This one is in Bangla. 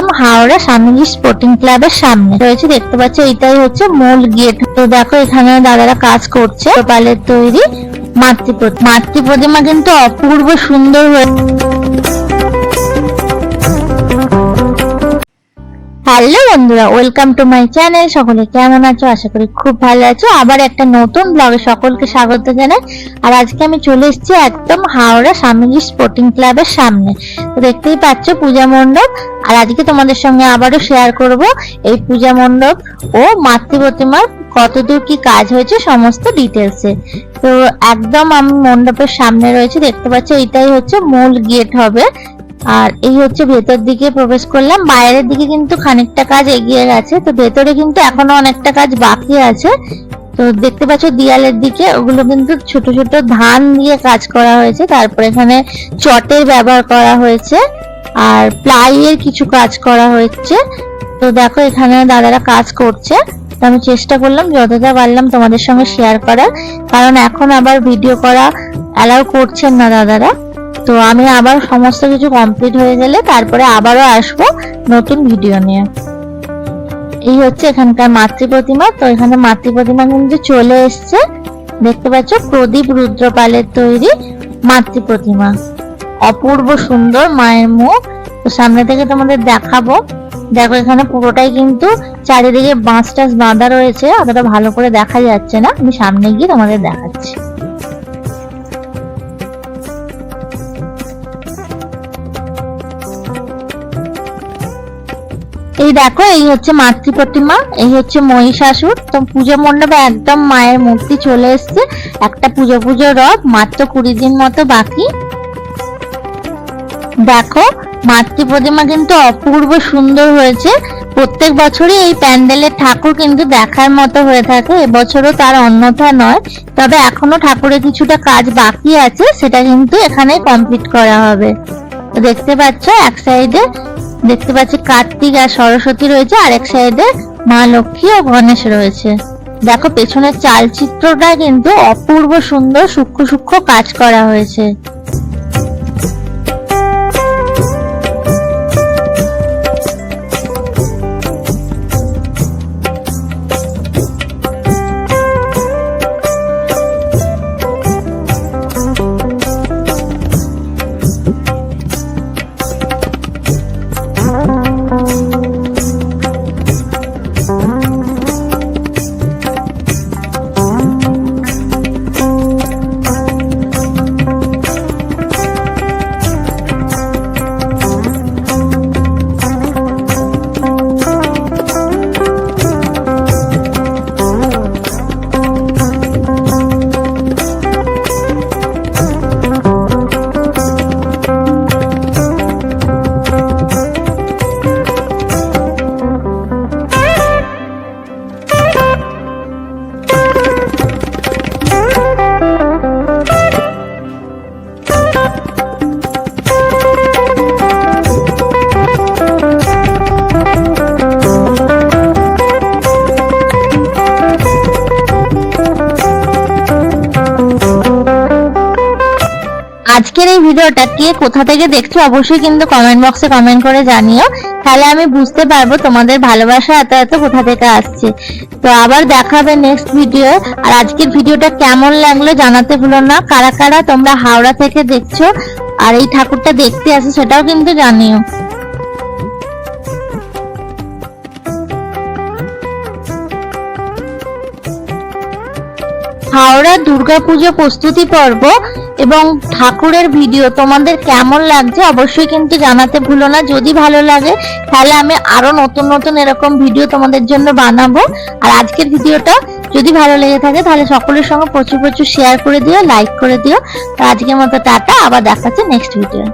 একদম হাওড়া স্বামীজি স্পোর্টিং ক্লাবের সামনে। রয়েছে, দেখতে পাচ্ছি এটাই হচ্ছে মূল গেট। তো দেখো, এখানে দাদারা কাজ করছে। গোপালের তৈরি মাতৃপ্রতিমা। মাতৃপ্রতিমা মাতৃ প্রতিমা কিন্তু অপূর্ব সুন্দর হয়ে হ্যালো বন্ধুরা ওয়েলকাম টু মাই চ্যানেল সকলে কেমন আছো? আশা করি খুব ভালো আছো। আবার একটা নতুন ব্লগে সকলকে স্বাগত জানাই। আর আজকে আমি চলে এসেছি একদম হাওড়া স্বামীজি স্পোর্টিং ক্লাবের সামনে। দেখতেই পাচ্ছ পূজা মণ্ডপ। আর আজকে তোমাদের সঙ্গে আবারও শেয়ার করব এই পূজা মণ্ডপ ও মাতৃ প্রতিমার কতদূর কি কাজ হয়েছে সমস্ত ডিটেলসে তো একদম আমি মণ্ডপের সামনে রয়েছে, দেখতে পাচ্ছ এটাই হচ্ছে মূল গেট হবে। আর এই হচ্ছে ভেতর দিকে প্রবেশ করলাম। বাইরের দিকে কিন্তু খানিকটা কাজ এগিয়ে গেছে। তো ভেতরে কিন্তু এখনও অনেকটা কাজ বাকি আছে। তো দেখতে পাচ্ছ দেয়ালের দিকে ওগুলো কিন্তু ছোট ছোট ধান দিয়ে কাজ করা হয়েছে। তারপর এখানে চটের ব্যবহার করা হয়েছে। আর প্লাইয়ের কিছু কাজ করা হয়েছে। তো দেখো এখানে দাদারা কাজ করছে। তো আমি চেষ্টা করলাম, যতটা পারলাম তোমাদের সঙ্গে শেয়ার করার। কারণ এখন আবার ভিডিও করা অ্যালাউ করছেন না দাদারা। তো আমি আবার সমস্ত কিছু কমপ্লিট হয়ে গেলে তারপরে আবারও আসব নতুন ভিডিও নিয়ে। এই হচ্ছে এখানকার মাতৃ প্রতিমা। তো এখানে মাতৃ প্রতিমা কিন্তু চলে এসছে। দেখতে পাচ্ছ, প্রদীপ রুদ্রপালের তৈরি মাতৃ প্রতিমা। অপূর্ব সুন্দর মায়ের মুখ। তো সামনে থেকে তোমাদের দেখাবো। দেখো, এখানে পুরোটাই কিন্তু চারিদিকে বাঁশ টাস বাঁধা রয়েছে। অতটা ভালো করে দেখা যাচ্ছে না। আমি সামনে গিয়ে তোমাদের দেখাচ্ছি। এই দেখো, এই হচ্ছে মাতৃ প্রতিমা, এই হচ্ছে মহিষাসুর। তো পুজো মণ্ডপে একদম মায়ের মূর্তি চলে এসছে। একটা পুজো পুজো রথ, মাত্র কুড়ি দিন মতো বাকি। দেখো, মাতৃ প্রতিমা কিন্তু অপূর্ব সুন্দর হয়েছে। প্রত্যেক বছরই এই প্যান্ডেলের ঠাকুর কিন্তু দেখার মতো হয়ে থাকে। এবছরও তার অন্যথা নয়। তবে এখনও ঠাকুরের কিছুটা কাজ বাকি আছে, সেটা কিন্তু এখানে কমপ্লিট করা হবে। দেখতে পাচ্ছ, এক সাইডে দেখতে পাচ্ছি কার্তিক আর সরস্বতী রয়েছে, আর এক সাইডে মা লক্ষ্মী ও গণেশ রয়েছে। দেখো, পেছনের চালচিত্রটা কিন্তু অপূর্ব সুন্দর, সূক্ষ্ম সূক্ষ্ম কাজ করা হয়েছে। আজকের এই ভিডিওটা কে কোথা থেকে দেখছ অবশ্যই কিন্তু কমেন্ট বক্সে কমেন্ট করে জানিও। তাহলে আমি বুঝতে পারব তোমাদের ভালোবাসা এত এত কোথা থেকে আসছে। তো আবার দেখা হবে নেক্সট ভিডিও আর আজকের ভিডিওটা কেমন লাগল জানাতে ভুলো না। কারা কারা তোমরা হাওড়া থেকে দেখছ আর এই ঠাকুরটা দেখতে আসো সেটাও কিন্তু জানিও। হাওড়া দুর্গাপুজো প্রস্তুতি পর্ব এবং ঠাকুরের ভিডিও তোমাদের কেমন লাগছে অবশ্যই কিন্তু জানাতে ভুলো না। যদি ভালো লাগে, তাহলে আমি আরও নতুন নতুন এরকম ভিডিও তোমাদের জন্য বানাবো। আর আজকের ভিডিওটা যদি ভালো লেগে থাকে, তাহলে সকলের সঙ্গে প্রচুর প্রচুর শেয়ার করে দিও লাইক করে দিও। তো আজকের মতো টাটা, আবার দেখাচ্ছে নেক্সট ভিডিও